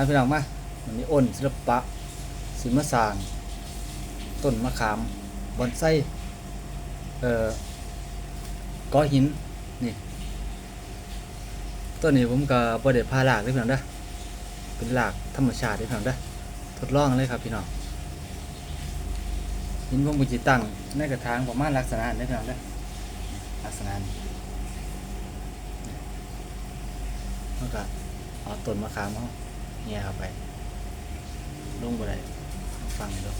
มาพี่น้องมาวันนี้อ้นศิลปะศิลปสร้างต้นมะขามบอนไส้เอ่อก้อหินนี่ต้นนี้ผมก็บ่ได้พาหลากเด้พี่น้องเด้อเป็นหลากธรรมชาติเด้พี่น้องเด้อทดลองเลยครับพี่น้องหินผมก็สิตั้งในกระถางประมาณลักษณะนี้พี่น้องเด้อลักษณะนี้แล้วก็เอาต้นมะขามเขา แง่เข้าไปลงบ่ได้ฟังดู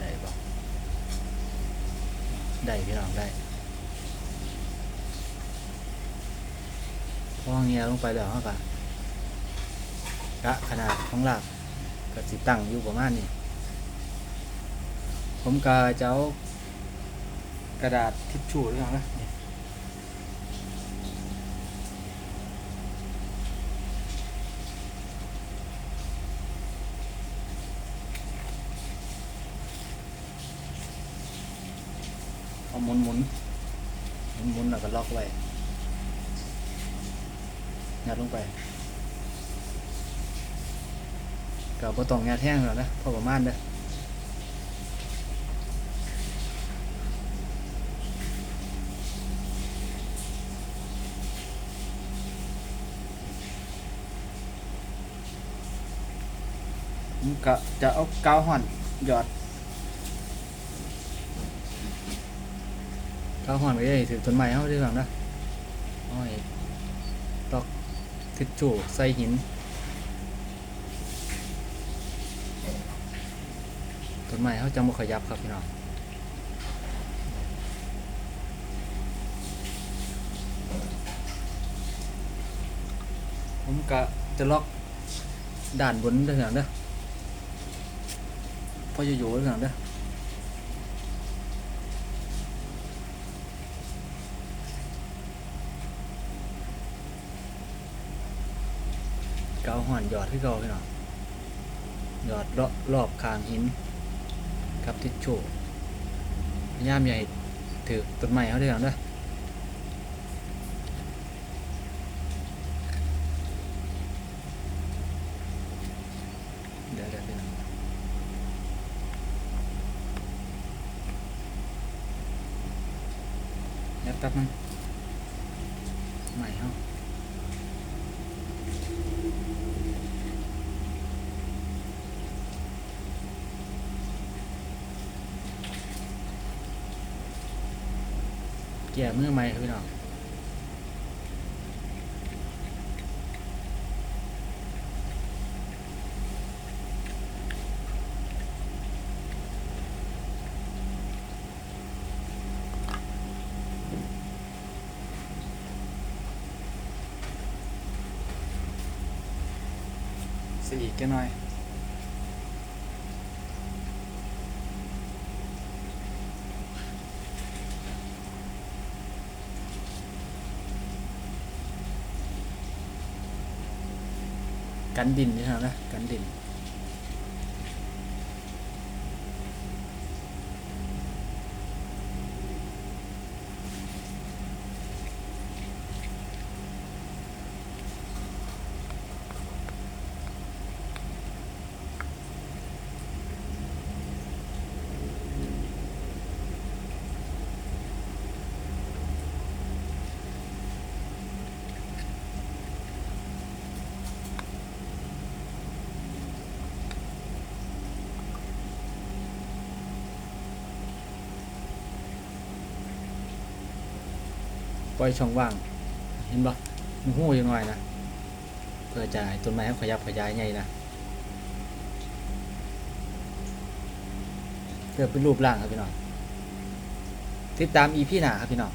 ได้บ่ได้พี่น้องได้พอเงียลงไปแล้วเขาก็กะขนาดของหลักก็สิตั้งอยู่ประมาณนี้ผมก็จะเอากระดาษทิชชู่ด้วยนะนี่เอา หมุนหมุนหมุนหมุนแล้วก็ล็อกไว้ยัดลงไปก็บ่ต้องยัดแห้งแล้วนะพอประมาณเด้อผมก็จะเอากาวห่อนหยอด กาวห่อนไว้ได้ถือต้นไม้เขาด้วยกันนะอ้อยตอกทิชชู่ใส่หินต้นไม้เขาจะมาขยับครับพี่น้องผมก็จะล็อกด่านบนด้วยกันนะพออยู่อยู่ด้วยกันเด้อ เกาห่อนหยอดที่เกาพี่น้องหยอดรอบรอบคางหินกับทิชชู่พยายามให้ถือต้นไม้เขาด้วยกันด้อเดี๋ยวเดี๋ยวพี่น้องเดี๋ยวแป๊บนึงใหม่เฮา แก่มือใหม่ครับพี่น้องสีอีกแค่น่อย กันดินนี่ไหมนะกันดิน ปล่อยช่องว่าง เห็นบ่มันหูยังไงนะเพื่อจะต้นไม้ขาขยับขยายไงนะเพื่อเป็นรูปร่างครับพี่น้องติดตามอีพี่หนาครับพี่น้อง